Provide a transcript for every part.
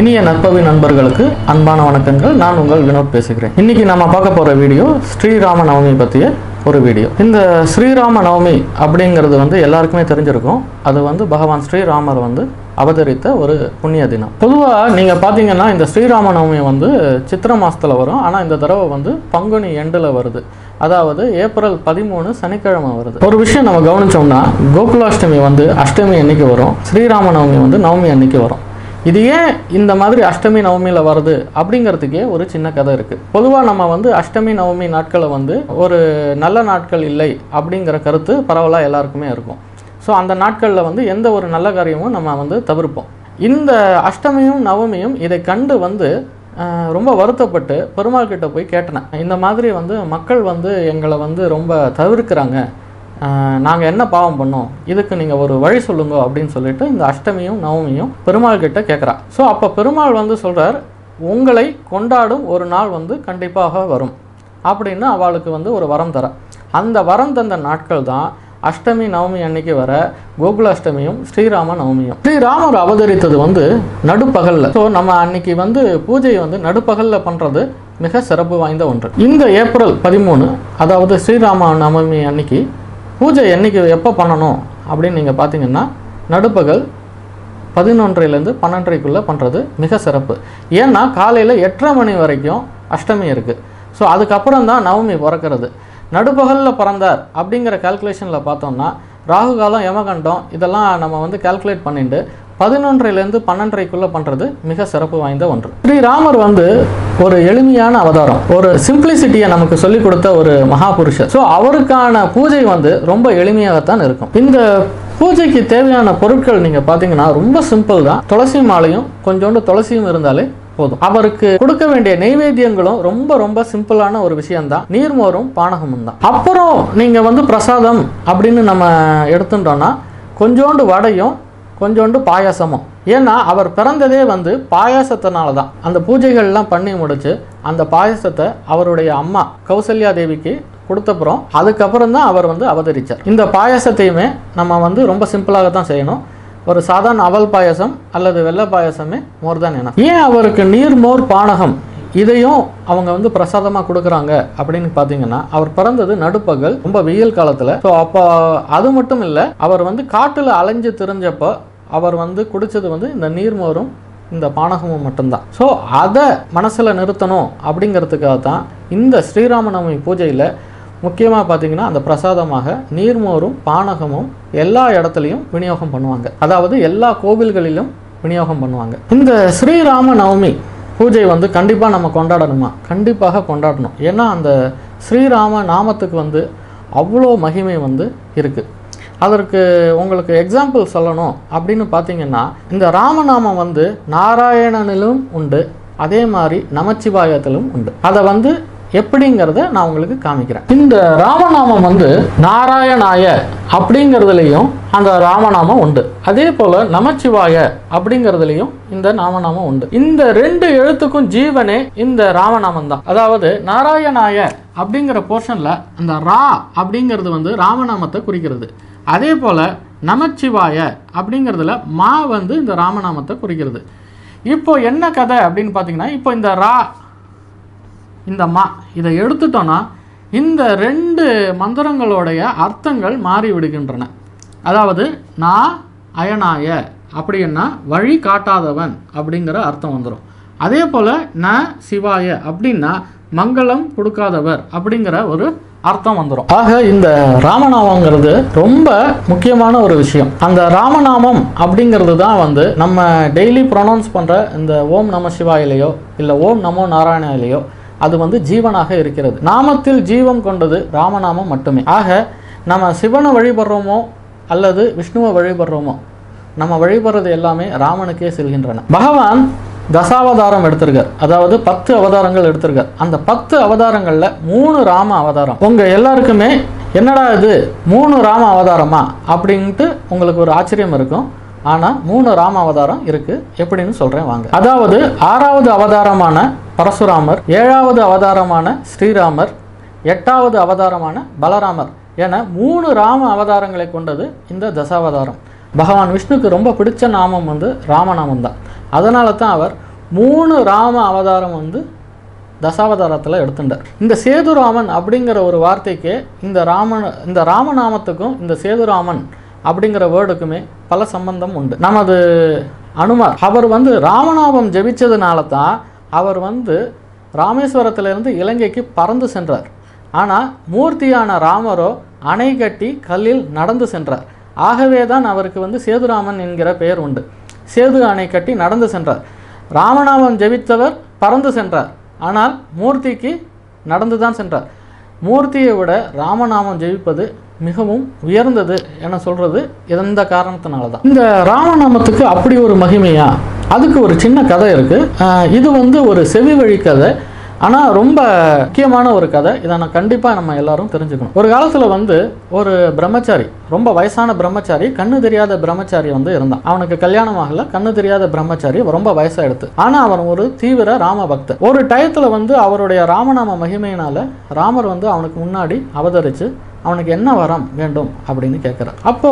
இனிய நற்பவி நண்பர்களுக்கு அன்பான வணக்கங்கள். நான் உங்கள் வினோத் பேசுகிறேன். இன்னைக்கு நம்ம பார்க்க போகிற வீடியோ ஸ்ரீராம நவமி பற்றிய ஒரு வீடியோ. இந்த ஸ்ரீராம நவமி அப்படிங்கிறது வந்து எல்லாருக்குமே தெரிஞ்சிருக்கும். அது வந்து பகவான் ஸ்ரீராமர் வந்து அவதரித்த ஒரு புண்ணிய தினம். பொதுவாக நீங்கள் பார்த்தீங்கன்னா இந்த ஸ்ரீராம நவமி வந்து சித்திர மாதத்தில் வரும். ஆனால் இந்த தடவை வந்து பங்குனி எண்டில் வருது. அதாவது ஏப்ரல் பதிமூணு சனிக்கிழமை வருது. ஒரு விஷயம் நம்ம கவனிச்சோம்னா கோகுலாஷ்டமி வந்து அஷ்டமி அன்னைக்கு வரும். ஸ்ரீராம நவமி வந்து நவமி அன்னைக்கு வரும். இது ஏன் இந்த மாதிரி அஷ்டமி நவமியில் வருது அப்படிங்கிறதுக்கே ஒரு சின்ன கதை இருக்குது பொதுவாக நம்ம வந்து அஷ்டமி நவமி நாட்களை வந்து ஒரு நல்ல நாட்கள் இல்லை அப்படிங்கிற கருத்து பரவலாக எல்லாருக்குமே இருக்கும். ஸோ அந்த நாட்களில் வந்து எந்த ஒரு நல்ல காரியமும் நம்ம வந்து தவிர்ப்போம். இந்த அஷ்டமியும் நவமியும் இதை கண்டு வந்து ரொம்ப வருத்தப்பட்டு பெருமாள் கிட்ட போய் கேட்டேன். இந்த மாதிரி வந்து மக்கள் வந்து எங்களை வந்து ரொம்ப தவிர்க்கிறாங்க. நாங்கள் என்ன பாவம் பண்ணோம்? இதுக்கு நீங்கள் ஒரு வழி சொல்லுங்க அப்படின்னு சொல்லிட்டு இந்த அஷ்டமியும் நவமியும் பெருமாள் கிட்ட கேட்குறா ஸோ அப்போ பெருமாள் வந்து சொல்கிறார் உங்களை கொண்டாடும் ஒரு நாள் வந்து கண்டிப்பாக வரும். அப்படின்னு அவளுக்கு வந்து ஒரு வரம் தர. அந்த வரம் தந்த நாட்கள் தான் அஷ்டமி நவமி அன்னைக்கு வர கோகுலாஷ்டமியும் ஸ்ரீராம நவமியும். ஸ்ரீராமர் அவதரித்தது வந்து நடுப்பகலில். ஸோ நம்ம அன்னைக்கு வந்து பூஜையை வந்து நடுப்பகலில் பண்ணுறது மிக சிறப்பு வாய்ந்த ஒன்று. இந்த ஏப்ரல் பதிமூணு அதாவது ஸ்ரீராம நவமி அன்னைக்கு பூஜை என்னைக்கு எப்போ பண்ணணும் அப்படின்னு நீங்கள் பார்த்தீங்கன்னா நடுப்பகல் பதினொன்றைலேருந்து பன்னெண்டரைக்குள்ளே பண்ணுறது மிக சிறப்பு. ஏன்னா காலையில் எட்டரை மணி வரைக்கும் அஷ்டமி இருக்குது ஸோ அதுக்கப்புறம் தான் நவமி பிறக்கிறது. நடுப்பகலில் பிறந்தார் அப்படிங்கிற கால்குலேஷனில் பார்த்தோம்னா ராகு காலம் யமகண்டம் இதெல்லாம் நம்ம வந்து கால்குலேட் பண்ணிட்டு பதினொன்றிலிருந்து பன்னெண்டரைக்குள்ளே பண்ணுறது மிக சிறப்பு வாய்ந்த ஒன்று. ஸ்ரீராமர் வந்து ஒரு எளிமையான அவதாரம் ஒரு சிம்பிளிசிட்டியை நமக்கு சொல்லிக் கொடுத்த ஒரு மகாபுருஷர். ஸோ அவருக்கான பூஜை வந்து ரொம்ப எளிமையாகத்தான் இருக்கும். இந்த பூஜைக்கு தேவையான பொருட்கள் நீங்கள் பார்த்தீங்கன்னா ரொம்ப சிம்பிள் தான். துளசி மாலையும் கொஞ்சோண்டு துளசியும் இருந்தாலே போதும். அவருக்கு கொடுக்க வேண்டிய நெய்வேத்தியங்களும் ரொம்ப ரொம்ப சிம்பிளான ஒரு விஷயம்தான். நீர்மோரும் பானகமும் தான். அப்புறம் நீங்கள் வந்து பிரசாதம் அப்படின்னு நம்ம எடுத்துட்டோம்னா கொஞ்சோண்டு வடையும் கொஞ்சோண்டு பாயாசமும். ஏன்னா அவர் பிறந்ததே வந்து பாயாசத்தினால தான் அந்த பூஜைகள்லாம் பண்ணி முடிச்சு அந்த பாயாசத்தை அவருடைய அம்மா கௌசல்யா தேவிக்கு கொடுத்தப்புறம் அதுக்கப்புறம் தான் அவர் வந்து அவதரித்தார் இந்த பாயாசத்தையுமே நம்ம வந்து ரொம்ப சிம்பிளாக தான் செய்யணும். ஒரு சாதாரண அவல் பாயசம் அல்லது வெள்ளை பாயாசமே மோர் தான் என்ன ஏன் அவருக்கு நீர் மோர் பானகம் இதையும் அவங்க வந்து பிரசாதமாக கொடுக்குறாங்க அப்படின்னு பார்த்தீங்கன்னா அவர் பிறந்தது நடுப்பகல் ரொம்ப வெயில் காலத்தில். ஸோ அப்போ அது மட்டும் இல்லை அவர் வந்து காட்டில் அலைஞ்சு திரிஞ்சப்போ அவர் வந்து குடித்தது வந்து இந்த நீர்மோரும் இந்த பானகமும் மட்டும்தான். ஸோ அதை மனசில் நிறுத்தணும் அப்படிங்கிறதுக்காக தான் இந்த ஸ்ரீராமநவமி பூஜையில் முக்கியமாக பார்த்தீங்கன்னா அந்த பிரசாதமாக நீர்மோரும் பானகமும் எல்லா இடத்துலையும் விநியோகம் பண்ணுவாங்க. அதாவது எல்லா கோவில்களிலும் விநியோகம் பண்ணுவாங்க. இந்த ஸ்ரீராம நவமி பூஜை வந்து கண்டிப்பாக நம்ம கொண்டாடணுமா? கண்டிப்பாக கொண்டாடணும். ஏன்னா அந்த ஸ்ரீராம நாமத்துக்கு வந்து அவ்வளோ மகிமை வந்து இருக்குது அதற்கு உங்களுக்கு எக்ஸாம்பிள் சொல்லணும் அப்படின்னு பார்த்தீங்கன்னா இந்த ராமநாமம் வந்து நாராயணனிலும் உண்டு. அதே மாதிரி நமச்சிவாயத்திலும் உண்டு. அதை வந்து எப்படிங்கிறத நான் உங்களுக்கு காமிக்கிறேன். இந்த ராமநாமம் வந்து நாராயணாய அப்படிங்கிறதுலையும் அந்த ராமநாமம் உண்டு. அதே போல நமச்சிவாய அப்படிங்கிறதுலையும் இந்த நாமநாமம் உண்டு. இந்த ரெண்டு எழுத்துக்கும் ஜீவனே இந்த ராமநாமம் தான். அதாவது நாராயணாய அப்படிங்கிற போர்ஷன்ல அந்த ரா அப்படிங்கிறது வந்து ராமநாமத்தை குறிக்கிறது. அதே போல நமச்சிவாய அப்படிங்கிறதுல மா வந்து இந்த ராமநாமத்தை குறிக்கிறது. இப்போ என்ன கதை அப்படின்னு பார்த்தீங்கன்னா இப்போ இந்த ரா இந்த மா இதை எடுத்துட்டோன்னா இந்த ரெண்டு மந்திரங்களுடைய அர்த்தங்கள் மாறி விடுகின்றன அதாவது நான் அயனாய அப்படின்னா வழி காட்டாதவன் அப்படிங்கிற அர்த்தம் வந்துடும் அதே போல் ந சிவாய அப்படின்னா மங்களம் கொடுக்காதவர் அப்படிங்கிற ஒரு அர்த்தம் வந்துடும் ஆக இந்த ராமநாமங்கிறது ரொம்ப முக்கியமான ஒரு விஷயம். அந்த ராமநாமம் அப்படிங்கிறது தான் வந்து நம்ம டெய்லி ப்ரொனவுன்ஸ் பண்ணுற இந்த ஓம் நம சிவாயிலையோ இல்லை ஓம் நமோ நாராயணயிலையோ அது வந்து ஜீவனாக இருக்கிறது. நாமத்தில் ஜீவம் கொண்டது ராமநாமம் மட்டுமே. ஆக நம்ம சிவனை வழிபடுறோமோ அல்லது விஷ்ணுவை வழிபடுறோமோ நம்ம வழிபடுறது எல்லாமே ராமனுக்கே செல்கின்றன. பகவான் தசாவதாரம் எடுத்திருக்கார். அதாவது பத்து அவதாரங்கள் எடுத்திருக்கார். அந்த பத்து அவதாரங்களில் மூணு ராம அவதாரம். உங்கள் எல்லாருக்குமே என்னடா இது? மூணு ராம அவதாரமா? அப்படின்ட்டு உங்களுக்கு ஒரு ஆச்சரியம் இருக்கும். ஆனால் மூணு ராம அவதாரம் இருக்குது எப்படின்னு சொல்கிறேன் வாங்க. அதாவது ஆறாவது அவதாரமான பரசுராமர் ஏழாவது அவதாரமான ஸ்ரீராமர் எட்டாவது அவதாரமான பலராமர் என மூணு ராம அவதாரங்களை கொண்டது இந்த தசாவதாரம். பகவான் விஷ்ணுக்கு ரொம்ப பிடிச்ச நாமம் வந்து ராமநாமம் தான். அதனால தான் அவர் மூணு ராம அவதாரம் வந்து தசாவதாரத்தில் எடுத்துட்டார். இந்த சேதுராமன் அப்படிங்கிற ஒரு வார்த்தைக்கு இந்த ராமன் இந்த ராமநாமத்துக்கும் இந்த சேதுராமன் அப்படிங்கிற வேர்டுக்குமே பல சம்பந்தம் உண்டு. நமது அனுமார் அவர் வந்து ராமநாமம் ஜெபிச்சதுனால தான் அவர் வந்து ராமேஸ்வரத்திலிருந்து இலங்கைக்கு பறந்து சென்றார். ஆனால் மூர்த்தியான ராமரோ அணை கட்டி கல்லில் நடந்து சென்றார். ஆகவே தான் அவருக்கு வந்து சேதுராமன் என்கிற பெயர் உண்டு. சேது அணை கட்டி நடந்து சென்றார். ராமநாமம் ஜெபித்தவர் பறந்து சென்றார். ஆனால் மூர்த்திக்கு நடந்து தான் சென்றார். மூர்த்தியை விட ராமநாமம் ஜெபிப்பது மிகவும் உயர்ந்தது என சொல்கிறது இந்த காரணத்தினால தான் இந்த ராமநாமத்துக்கு அப்படி ஒரு மகிமையா? அதுக்கு ஒரு சின்ன கதை இருக்குது இது வந்து ஒரு செவி வழி கதை. ஆனால் ரொம்ப முக்கியமான ஒரு கதை. இதை நான் கண்டிப்பாக நம்ம எல்லாரும் தெரிஞ்சுக்கணும். ஒரு காலத்தில் வந்து ஒரு பிரம்மச்சாரி ரொம்ப வயசான பிரம்மச்சாரி கண்ணு தெரியாத பிரம்மச்சாரி வந்து இருந்தான். அவனுக்கு கல்யாணம் ஆகல கண்ணு தெரியாத பிரம்மச்சாரி ரொம்ப வயசாயிடுத்து. ஆனால் அவன் ஒரு தீவிர ராம பக்தர் ஒரு டயத்தில் வந்து அவருடைய ராமநாம மகிமையினால ராமர் வந்து அவனுக்கு முன்னாடி அவதரிச்சு அவனுக்கு என்ன வரம் வேண்டும் அப்படின்னு கேட்குறான் அப்போ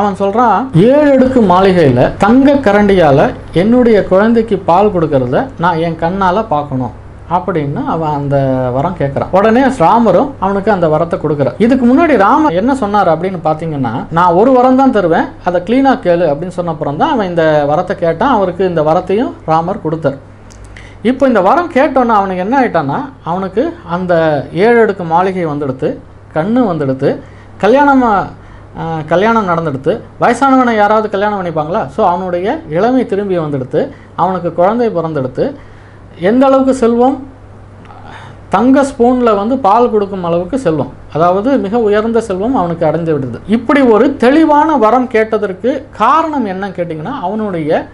அவன் சொல்றான் ஏழு அடுக்கு மாளிகையில் தங்க கரண்டியால என்னுடைய குழந்தைக்கு பால் கொடுக்கறத நான் என் கண்ணால பார்க்கணும். அப்படின்னு அவன் அந்த வரம் கேட்குறான் உடனே ராமரும் அவனுக்கு அந்த வரத்தை கொடுக்குறார். இதுக்கு முன்னாடி ராமர் என்ன சொன்னார் அப்படின்னு பார்த்தீங்கன்னா நான் ஒரு வரம் தான் தருவேன் அதை க்ளீனாக கேளு அப்படின்னு சொன்னப்புறம் தான் அவன் இந்த வரத்தை கேட்டான். அவருக்கு இந்த வரத்தையும் ராமர் கொடுத்தார். இப்போ இந்த வரம் கேட்டோன்னா அவனுக்கு என்ன ஆயிட்டான்னா அவனுக்கு அந்த ஏழு அடுக்கு மாளிகை வந்துடுத்து கண்ணு வந்துடுத்து கல்யாணம் கல்யாணம் நடந்துடுத்து வயசானவனை யாராவது கல்யாணம் பண்ணிப்பாங்களா? ஸோ அவனுடைய இளமை திரும்பி வந்துடுத்து அவனுக்கு குழந்தை பிறந்தெடுத்து எந்த அளவுக்கு செல்வம்? தங்க ஸ்பூனில் வந்து பால் கொடுக்கும் அளவுக்கு செல்வம். அதாவது மிக உயர்ந்த செல்வம் அவனுக்கு அடைந்து விடுது. இப்படி ஒரு தெளிவான வரம் கேட்டதற்கு காரணம் என்ன கேட்டிங்கன்னா அவனுடைய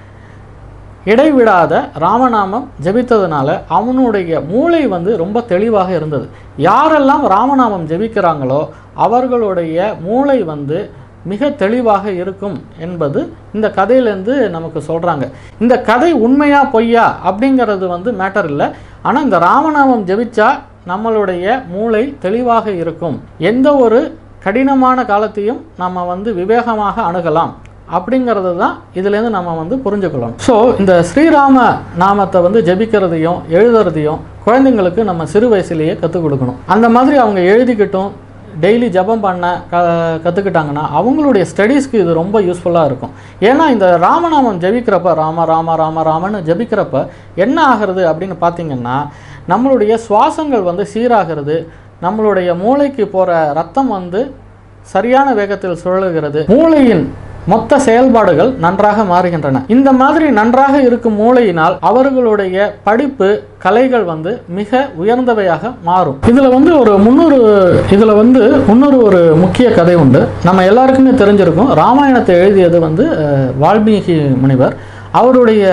இடைவிடாத ராமநாமம் ஜெபித்ததுனால அவனுடைய மூளை வந்து ரொம்ப தெளிவாக இருந்தது. யாரெல்லாம் ராமநாமம் ஜெபிக்கிறாங்களோ அவர்களுடைய மூளை வந்து மிக தெளிவாக இருக்கும் என்பது இந்த கதையிலேருந்து நமக்கு சொல்கிறாங்க இந்த கதை உண்மையா பொய்யா அப்படிங்கிறது வந்து மேட்டர் இல்லை. ஆனால் இந்த ராமநாமம் ஜெபிச்சா நம்மளுடைய மூளை தெளிவாக இருக்கும். எந்த ஒரு கடினமான காலத்தையும் நம்ம வந்து விவேகமாக அணுகலாம் அப்படிங்கிறது தான் இதுலேருந்து நம்ம வந்து புரிஞ்சுக்கொள்ளணும் ஸோ இந்த ஸ்ரீராம நாமத்தை வந்து ஜெபிக்கிறதையும் எழுதுறதையும் குழந்தைங்களுக்கு நம்ம சிறு வயசுலேயே கற்றுக் கொடுக்கணும். அந்த மாதிரி அவங்க எழுதிக்கிட்டும் டெய்லி ஜெபம் பண்ண க கற்றுக்கிட்டாங்கன்னா அவங்களுடைய ஸ்டடீஸ்க்கு இது ரொம்ப யூஸ்ஃபுல்லாக இருக்கும். ஏன்னா இந்த ராமநாமம் ஜபிக்கிறப்ப ராம ராம ராம ராமன்னு ஜபிக்கிறப்ப என்ன ஆகிறது அப்படின்னு பார்த்தீங்கன்னா நம்மளுடைய சுவாசங்கள் வந்து சீராகிறது நம்மளுடைய மூளைக்கு போகிற ரத்தம் வந்து சரியான வேகத்தில் சுழலுகிறது மூளையின் மொத்த செயல்பாடுகள் நன்றாக மாறுகின்றன. இந்த மாதிரி நன்றாக இருக்கும் மூளையினால் அவர்களுடைய படிப்பு கலைகள் வந்து மிக உயர்ந்தவையாக மாறும். இதுல வந்து ஒரு முன்னூறு இதுல வந்து முன்னூறு ஒரு முக்கிய கதை உண்டு. நம்ம எல்லாருக்குமே தெரிஞ்சிருக்கும். ராமாயணத்தை எழுதியது வந்து வால்மீகி முனிவர். அவருடைய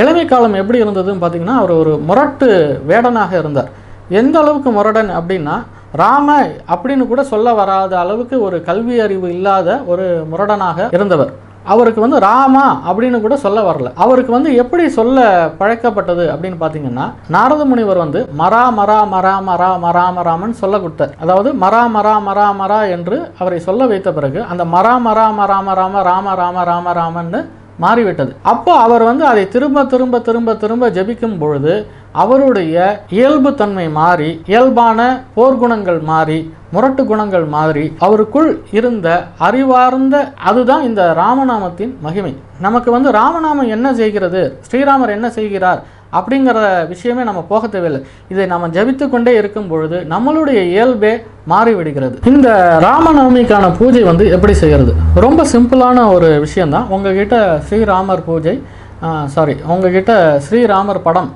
இளமை காலம் எப்படி இருந்ததுன்னு பார்த்தீங்கன்னா அவர் ஒரு முரட்டு வேடனாக இருந்தார். எந்த அளவுக்கு முரடன் அப்படின்னா ராம அப்படின்னு கூட சொல்ல வராத அளவுக்கு ஒரு கல்வி அறிவு இல்லாத ஒரு முரடனாக இருந்தவர். அவருக்கு வந்து ராமா அப்படின்னு கூட சொல்ல வரல. அவருக்கு வந்து எப்படி சொல்ல பழக்கப்பட்டது அப்படின்னு பார்த்தீங்கன்னா நாரத முனிவர் வந்து மரா மரா மரா மரா மரா ராமன் சொல்ல கொடுத்தார். அதாவது மரா மரா மரா மரா என்று அவரை சொல்ல வைத்த பிறகு அந்த மரா மரா மராம ராம ராம ராம ராம ராமன்னு மாறிவிட்டது. அப்போ அவர் வந்து அதை திரும்ப திரும்ப திரும்ப திரும்ப ஜபிக்கும் பொழுது அவருடைய இயல்பு தன்மை மாறி இயல்பான போர்க்குணங்கள் மாறி முரட்டு குணங்கள் மாறி அவருக்குள் இருந்த அறிவார்ந்த அதுதான் இந்த ராமநாமத்தின் மகிமை. நமக்கு வந்து ராமநாமம் என்ன செய்கிறது? ஸ்ரீராமர் என்ன செய்கிறார்? அப்படிங்கிற விஷயமே நம்ம போக தேவையில்லை. இதை நம்ம ஜபித்து கொண்டே இருக்கும் பொழுது நம்மளுடைய இயல்பே மாறிவிடுகிறது. இந்த ராமநவமிக்கான பூஜை வந்து எப்படி செய்கிறது ரொம்ப சிம்பிளான ஒரு விஷயந்தான் உங்ககிட்ட ஸ்ரீராமர் பூஜை சாரி உங்ககிட்ட ஸ்ரீராமர் படம்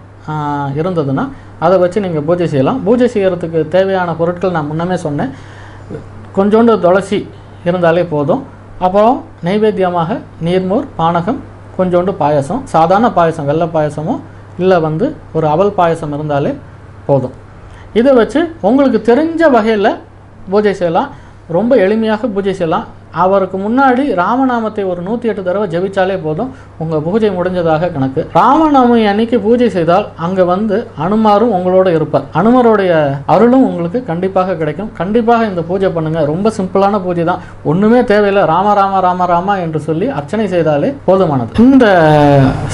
இருந்ததுன்னா அதை வச்சு நீங்கள் பூஜை செய்யலாம். பூஜை செய்கிறதுக்கு தேவையான பொருட்கள் நான் முன்னமே சொன்னேன். கொஞ்சோண்டு துளசி இருந்தாலே போதும். அப்புறம் நைவேத்தியமாக நீர்மோர் பானகம் கொஞ்சோண்டு பாயசம் சாதாரண பாயசம் வெள்ளை பாயசமும் இல்லை வந்து ஒரு அவல் பாயசம் இருந்தாலே போதும். இதை வச்சு உங்களுக்கு தெரிஞ்ச வகையில் பூஜை செய்யலாம். ரொம்ப எளிமையாக பூஜை செய்யலாம். அவருக்கு முன்னாடி ராமநாமத்தை ஒரு நூற்றி எட்டு தடவை ஜபிச்சாலே போதும். உங்கள் பூஜை முடிஞ்சதாக கணக்கு. ராமநாமி அன்னைக்கு பூஜை செய்தால் அங்கே வந்து அனுமாரும் உங்களோட இருப்பார். அனுமருடைய அருளும் உங்களுக்கு கண்டிப்பாக கிடைக்கும். கண்டிப்பாக இந்த பூஜை பண்ணுங்கள் ரொம்ப சிம்பிளான பூஜை தான். ஒன்றுமே தேவையில்லை. ராம ராம ராம ராமா என்று சொல்லி அர்ச்சனை செய்தாலே போதுமானது. இந்த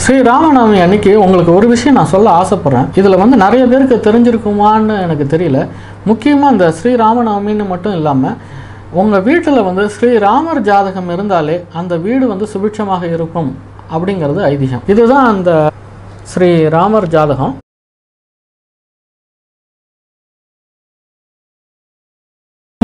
ஸ்ரீ ராமநாமி அன்னைக்கு உங்களுக்கு ஒரு விஷயம் நான் சொல்ல ஆசைப்பட்றேன். இதில் வந்து நிறைய பேருக்கு தெரிஞ்சிருக்குமான்னு எனக்கு தெரியல. முக்கியமாக இந்த ஸ்ரீ ராமநவமின்னு மட்டும் இல்லாமல் உங்கள் வீட்டில் வந்து ஸ்ரீராமர் ஜாதகம் இருந்தாலே அந்த வீடு வந்து சுபிட்சமாக இருக்கும் அப்படிங்கிறது ஐதீகம். இதுதான் அந்த ஸ்ரீ ராமர் ஜாதகம்.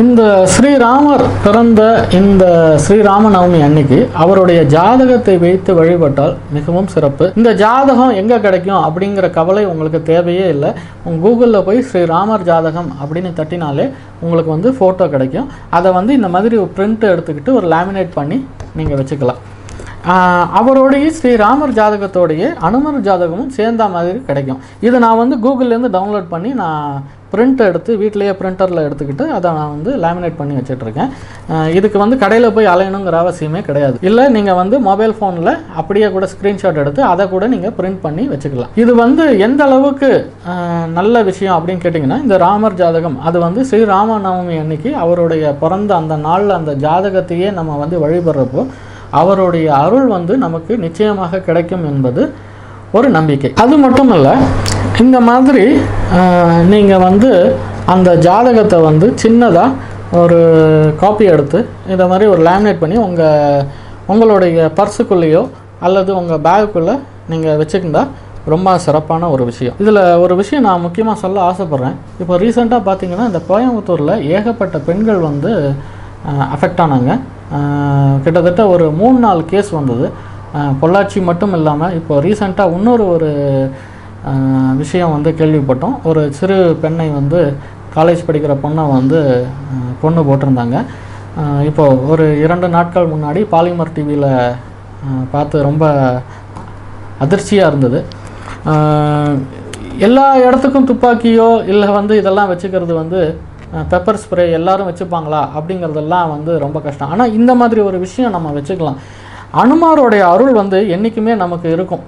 இந்த ஸ்ரீராமர் பிறந்த இந்த ஸ்ரீராம நவமி அன்னைக்கு அவருடைய ஜாதகத்தை வைத்து வழிபட்டால் மிகவும் சிறப்பு. இந்த ஜாதகம் எங்கே கிடைக்கும் அப்படிங்கிற கவலை உங்களுக்கு தேவையே இல்லை. உங்கள் கூகுளில் போய் ஸ்ரீராமர் ஜாதகம் அப்படின்னு தட்டினாலே உங்களுக்கு வந்து ஃபோட்டோ கிடைக்கும். அதை வந்து இந்த மாதிரி ஒரு பிரிண்ட் எடுத்துக்கிட்டு ஒரு லேமினேட் பண்ணி நீங்கள் வச்சுக்கலாம். அவருடைய ஸ்ரீராமர் ஜாதகத்தோடைய அனுமர் ஜாதகமும் சேர்ந்த மாதிரி கிடைக்கும். இதை நான் வந்து கூகுள்லேருந்து டவுன்லோட் பண்ணி நான் பிரிண்ட் எடுத்து வீட்டிலேயே பிரிண்டரில் எடுத்துக்கிட்டு அதை நான் வந்து லேமினேட் பண்ணி வச்சுட்ருக்கேன். இதுக்கு வந்து கடையில் போய் அலையணுங்கிற அவசியமே கிடையாது. இல்லை நீங்கள் வந்து மொபைல் ஃபோனில் அப்படியே கூட ஸ்க்ரீன்ஷாட் எடுத்து அதை கூட நீங்கள் பிரிண்ட் பண்ணி வச்சுக்கலாம். இது வந்து எந்த அளவுக்கு நல்ல விஷயம் அப்படின்னு கேட்டிங்கன்னா இந்த ராமர் ஜாதகம் அது வந்து ஸ்ரீராம நவமி அன்னைக்கு அவருடைய பிறந்த அந்த நாளில் அந்த ஜாதகத்தையே நம்ம வந்து வழிபடுறப்போ அவருடைய அருள் வந்து நமக்கு நிச்சயமாக கிடைக்கும் என்பது ஒரு நம்பிக்கை. அது மட்டும் இல்லை இந்த மாதிரி நீங்கள் வந்து அந்த ஜாதகத்தை வந்து சின்னதாக ஒரு காப்பி எடுத்து இதை மாதிரி ஒரு லேமினேட் பண்ணி உங்கள் உங்களுடைய பர்ஸுக்குள்ளேயோ அல்லது உங்கள் பேகுக்குள்ளே நீங்கள் வச்சுக்கிட்டா ரொம்ப சிறப்பான ஒரு விஷயம். இதில் ஒரு விஷயம் நான் முக்கியமாக சொல்ல ஆசைப்பட்றேன். இப்போ ரீசெண்டாக பார்த்தீங்கன்னா இந்த கோயம்புத்தூரில் ஏகப்பட்ட பெண்கள் வந்து அஃபெக்ட் ஆனாங்க. கிட்டத்தட்ட ஒரு மூணு நாலு கேஸ் வந்தது. பொள்ளாச்சி மட்டும் இல்லாமல் இப்போ ரீசெண்டாக இன்னொரு ஒரு விஷயம் வந்து கேள்விப்பட்டோம். ஒரு சிறு பெண்ணை வந்து காலேஜ் படிக்கிற பொண்ணை வந்து பொண்ணு போட்டிருந்தாங்க. இப்போது இப்போ ஒரு இரண்டு நாட்கள் முன்னாடி பாலிமர் டிவியில் பார்த்து ரொம்ப அதிர்ச்சியாக இருந்தது. எல்லா இடத்துக்கும் துப்பாக்கியோ இல்லை வந்து இதெல்லாம் வச்சுக்கிறது வந்து பெப்பர் ஸ்ப்ரே எல்லாரும் வச்சுப்பாங்களா? அப்படிங்கிறதெல்லாம் வந்து ரொம்ப கஷ்டம். ஆனால் இந்த மாதிரி ஒரு விஷயம் நம்ம வச்சுக்கலாம். அனுமாரோடைய அருள் வந்து என்றைக்குமே நமக்கு இருக்கும்.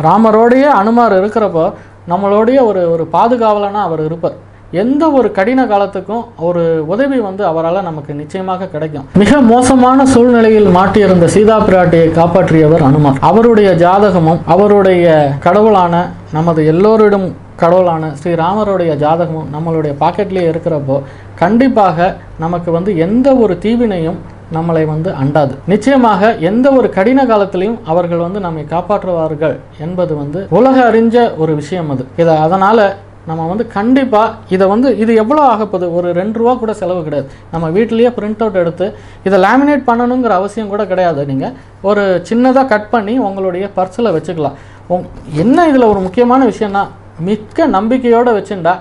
ராமரோடைய அனுமார் இருக்கிறப்போ நம்மளுடைய ஒரு ஒரு பாதுகாவலனாக அவர் இருப்பார். எந்த ஒரு கடின காலத்துக்கும் ஒரு உதவி வந்து அவரால் நமக்கு நிச்சயமாக கிடைக்கும். மிக மோசமான சூழ்நிலையில் மாட்டியிருந்த சீதா பிராட்டியை காப்பாற்றியவர் அனுமார். அவருடைய ஜாதகமும் அவருடைய கடவுளான நமது எல்லோரிடம் கடவுளான ஸ்ரீராமருடைய ஜாதகமும் நம்மளுடைய பாக்கெட்லேயே இருக்கிறப்போ கண்டிப்பாக நமக்கு வந்து எந்த ஒரு தீவினையும் நம்மளை வந்து அண்டாது. நிச்சயமாக எந்த ஒரு கடின காலத்திலையும் அவர்கள் வந்து நம்மை காப்பாற்றுவார்கள் என்பது வந்து உலக அறிஞ்ச ஒரு விஷயம் அது. இதை அதனால் நம்ம வந்து கண்டிப்பாக இதை வந்து இது எவ்வளோ ஆகப்போகுது? ஒரு ரெண்டு ரூபா கூட செலவு கிடையாது. நம்ம வீட்டிலேயே பிரிண்ட் அவுட் எடுத்து இதை லேமினேட் பண்ணணுங்கிற அவசியம் கூட கிடையாது. நீங்கள் ஒரு சின்னதாக கட் பண்ணி உங்களுடைய பர்ஸில் வச்சுக்கலாம். உங் என்ன இதில் ஒரு முக்கியமான விஷயம்னா மிக்க நம்பிக்கையோடு வச்சுண்டா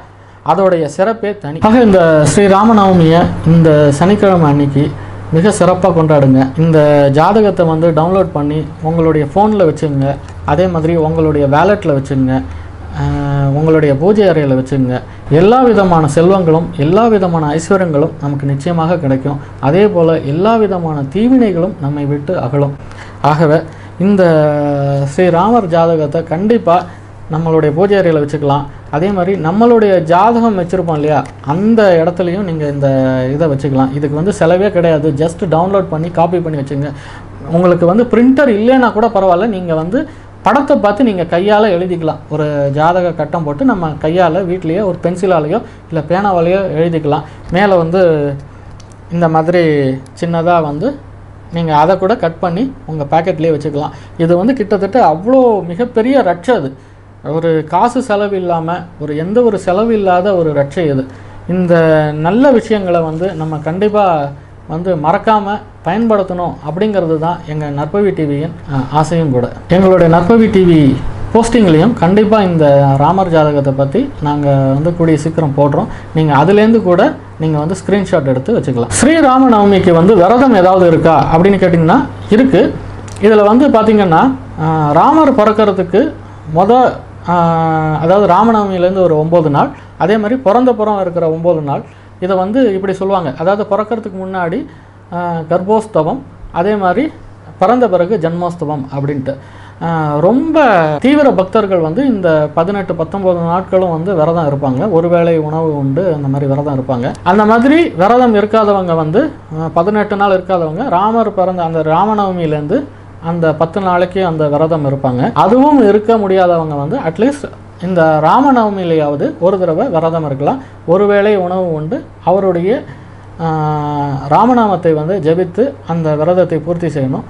அதோடைய சிறப்பே தனி. ஆக இந்த ஸ்ரீராமநவமியை இந்த சனிக்கிழமை அன்னைக்கு மிக சிறப்பாக கொண்டாடுங்க. இந்த ஜாதகத்தை வந்து டவுன்லோட் பண்ணி உங்களுடைய ஃபோனில் வச்சுங்க. அதே மாதிரி உங்களுடைய வேலெட்டில் வச்சுங்க. உங்களுடைய பூஜை அறையில் வச்சுங்க. எல்லா விதமான செல்வங்களும் எல்லா விதமான ஐஸ்வர்யங்களும் நமக்கு நிச்சயமாக கிடைக்கும். அதே போல் எல்லா விதமான தீவினைகளும் நம்மை விட்டு அகலும். ஆகவே இந்த ஸ்ரீராமர் ஜாதகத்தை கண்டிப்பாக நம்மளுடைய பூஜை அறையில் வச்சுக்கலாம். அதே மாதிரி நம்மளுடைய ஜாதகம் வச்சுருப்போம் இல்லையா? அந்த இடத்துலையும் நீங்கள் இந்த இதை வச்சுக்கலாம். இதுக்கு வந்து செலவே கிடையாது. ஜஸ்ட் டவுன்லோட் பண்ணி காப்பி பண்ணி வச்சுங்க. உங்களுக்கு வந்து பிரிண்டர் இல்லைன்னா கூட பரவாயில்ல. நீங்கள் வந்து படத்தை பார்த்து நீங்கள் கையால் எழுதிக்கலாம். ஒரு ஜாதக கட்டம் போட்டு நம்ம கையால் வீட்லேயோ ஒரு பென்சிலாலேயோ இல்லை பேனாவாலேயோ எழுதிக்கலாம். மேலே வந்து இந்த மாதிரி சின்னதாக வந்து நீங்கள் அதை கூட கட் பண்ணி உங்கள் பேக்கெட்லேயே வச்சுக்கலாம். இது வந்து கிட்டத்தட்ட அவ்வளோ மிகப்பெரிய ரட்சம் அது. ஒரு காசு செலவு இல்லாமல் ஒரு எந்த ஒரு செலவு இல்லாத ஒரு ரட்சை இது. இந்த நல்ல விஷயங்களை வந்து நம்ம கண்டிப்பாக வந்து மறக்காமல் பயன்படுத்தணும் அப்படிங்கிறது தான் எங்கள் நற்பவி டிவியின் ஆசையும் கூட. எங்களுடைய நற்பவி டிவி போஸ்டிங்லேயும் கண்டிப்பாக இந்த ராமர் ஜாதகத்தை பற்றி நாங்கள் வந்து கூடிய சீக்கிரம் போடுறோம். நீங்கள் அதுலேருந்து கூட நீங்கள் வந்து ஸ்க்ரீன்ஷாட் எடுத்து வச்சுக்கலாம். ஸ்ரீராம நவமிக்கு வந்து விரதம் ஏதாவது இருக்கா அப்படின்னு கேட்டிங்கன்னா இருக்குது இதில் வந்து பார்த்திங்கன்னா ராமர் பிறக்கிறதுக்கு மொதல் அதாவது ராமநவமியிலேருந்து ஒரு ஒம்பது நாள் அதே மாதிரி பிறந்த புறம் இருக்கிற ஒம்பது நாள் இதை வந்து இப்படி சொல்லுவாங்க. அதாவது பிறக்கிறதுக்கு முன்னாடி கர்ப்போஸ்தவம் அதே மாதிரி பிறந்த பிறகு ஜன்மோஸ்தவம் அப்படின்ட்டு. ரொம்ப தீவிர பக்தர்கள் வந்து இந்த பதினெட்டு பத்தொம்போது நாட்களும் வந்து விரதம் இருப்பாங்க. ஒருவேளை உணவு உண்டு அந்த மாதிரி விரதம் இருப்பாங்க. அந்த மாதிரி விரதம் இருக்காதவங்க வந்து பதினெட்டு நாள் இருக்காதவங்க ராமர் பிறந்த அந்த ராமநவமியிலேருந்து அந்த பத்து நாளைக்கு அந்த விரதம் இருப்பாங்க. அதுவும் இருக்க முடியாதவங்க வந்து அட்லீஸ்ட் இந்த ராமநவமியிலேயாவது ஒரு தடவை விரதம் இருக்கலாம். ஒருவேளை உணவு உண்டு. அவருடைய ராமநாமத்தை வந்து ஜெபித்து அந்த விரதத்தை பூர்த்தி செய்யணும்.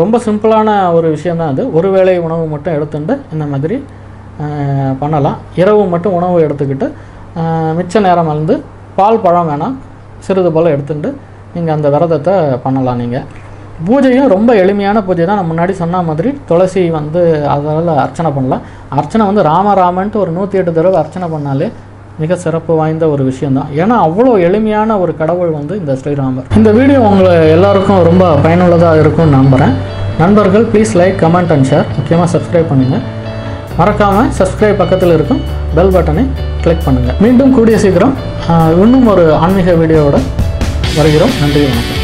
ரொம்ப சிம்பிளான ஒரு விஷயந்தான் அது. ஒருவேளை உணவு மட்டும் எடுத்துட்டு இந்த மாதிரி பண்ணலாம். இரவு மட்டும் உணவு எடுத்துக்கிட்டு மிச்ச நேரம் வந்து பால் பழம் வேணாம். சிறிது போல் எடுத்துட்டு நீங்கள் அந்த விரதத்தை பண்ணலாம் நீங்கள் பூஜையும் ரொம்ப எளிமையான பூஜை தான். நான் முன்னாடி சொன்ன மாதிரி துளசி வந்து அதனால் அர்ச்சனை பண்ணலாம். அர்ச்சனை வந்து ராமராமன்ட்டு ஒரு நூற்றி எட்டு தடவை அர்ச்சனை பண்ணாலே மிக சிறப்பு வாய்ந்த ஒரு விஷயந்தான் ஏன்னா அவ்வளோ எளிமையான ஒரு கடவுள் வந்து இந்த ஸ்ரீராமர். இந்த வீடியோ உங்களை எல்லாருக்கும் ரொம்ப பயனுள்ளதாக இருக்கும்னு நம்புகிறேன் நண்பர்கள் please like comment and share முக்கியமாக சப்ஸ்கிரைப் பண்ணுங்கள் மறக்காமல் சப்ஸ்கிரைப் பக்கத்தில் இருக்கும் பெல் பட்டனை கிளிக் பண்ணுங்கள் மீண்டும் கூடிய சீக்கிரம் இன்னும் ஒரு ஆன்மீக வீடியோவோட வருகிறோம். நன்றி வணக்கம்.